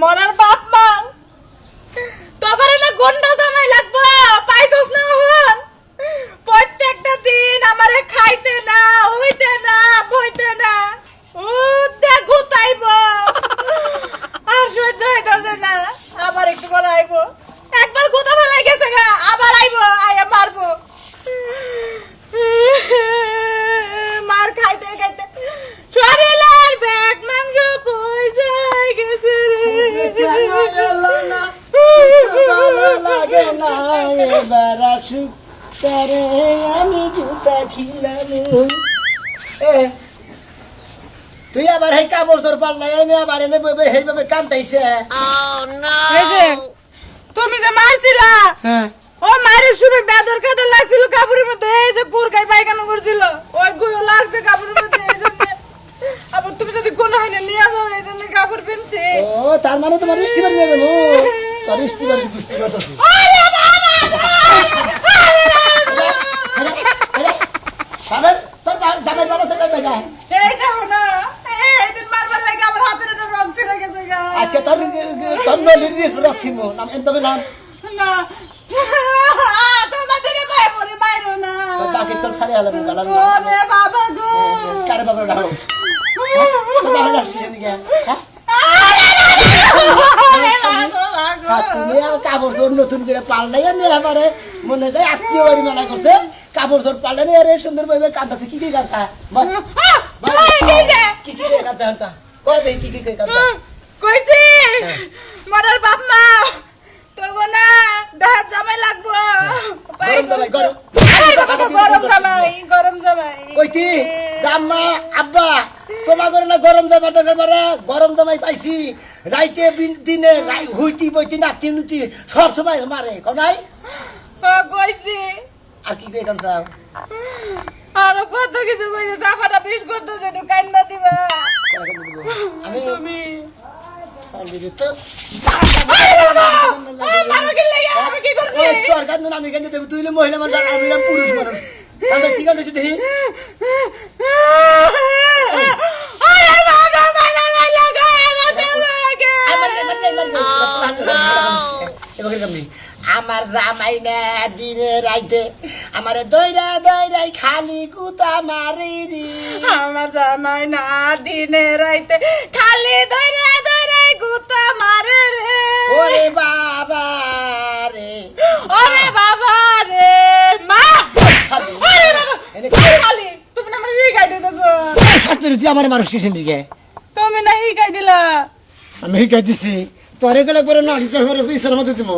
মরার বাপ মা তখন না গন্ডা জামাই লাগবো পাইছস না হন প্রত্যেকটা দিন আমারে খাইতে না হইতে না বইতে না উদ্দে গুতাইব আর সহ্য হইতাছে না আবার একটু পরে আইব একবার গুতা ফেলাই গেছে গা আবার আইব আয়া মারবো মার খাইতে খাইতে শরীরের ব্যাগ মাংস কই যায় গেছে কেন রে এলো না ভালো লাগে না এবার আসুক তারে আমি জুতা খিলাম তুই আবার হেই কাপড় চোর পাল্লাই এনে আবার এনে বইবে সেইভাবে কান্দাইছে তুমি যে মারছিলা হ্যাঁ। ও মায়ের শুনে বেদর কাদর লাগছিল কাপড়ের মধ্যে এই যে কুরকাই পায়খানা করছিল ওই গুলো লাগছে কাপড়ের মধ্যে এই জন্য। আবার তুমি যদি কোন হয় না নিয়ে যাও এই জন্য কাপড় পেনছে। ও তার মানে তোমার ইস্তিবার নিয়ে যাব তোর ইস্তিবার পুষ্টি সাবের তোর জামাই ভালো সে কই যায় এই যাও না এই দিন মারবার লাগে আমার হাতের একটা রং ছিঁড়ে গেছে গা। আজকে তোর তোর নলির রাখিম নাম এত বেলাম না তোমাদের ভাই পরে মাইরো না। তোর বাকি তোর সারে আলাম গালাম ওরে বাবা গো। কারে বাবা ডাও তোর বাবা ডাকছিস নাকি হ্যাঁ? বাবা গো। আর তুমি আর কাপড় নতুন করে পাল্লাই নিয়ে এবারে মনে করে আত্মীয় বাড়ি মেলা করছে। কাপড় চোর পাল্লাই নিয়ে রে সুন্দর ভাবে কান্দাছে কি কি কাঁথা কি কি কয় দেই কি কি কে কাঁথা কইছি মরার বাপ মা না জামাই লাগবো। গরম জামাই, গরম। এই বাবা গো, গরম জামাই গরম জামাই। কইতি জাম্মা আব্বা তোমার করে না গরম জামা টাকা মারা গরম জামাই পাইছি। রাইতে দিনে হুইতি বইতি নাতি নুতি সব সময় মারে কনাই কইছি। কি কে কাঁচা আরও কত কিছু কইছে চাপাটা বিষ করতে যেন কান্না দিবা। আমি তুমি। আমি তো এই মারো কি লাগে? আমি কি করছি? ওই তোর কান্দে আমি কান্দে দেব। তুই মহিলা মানুষ আমি পুরুষ মানুষ। কান্দে কি দেখি? আমার জামাই না দিনে রাইতে। আমারে দইরা দইরাই খালি কুতা মারি রি আমার জামাই না দিনে রাইতে খালি দইরে দইরে গুতা মারে রে ওরে বাবা রে। ওরে বাবা রে মা! ওরে বাবা! এনে খালি তুমি না আমার শিখাই দিতেছো। খাতে রুতি আমার মানুষ কিসের দিকে? তুমি না শিখাই দিলা। আমি শিখাই দিছি। তোরে গেলে পরে নাড়িতে ঘরে পয়সার মধ্যে দিব।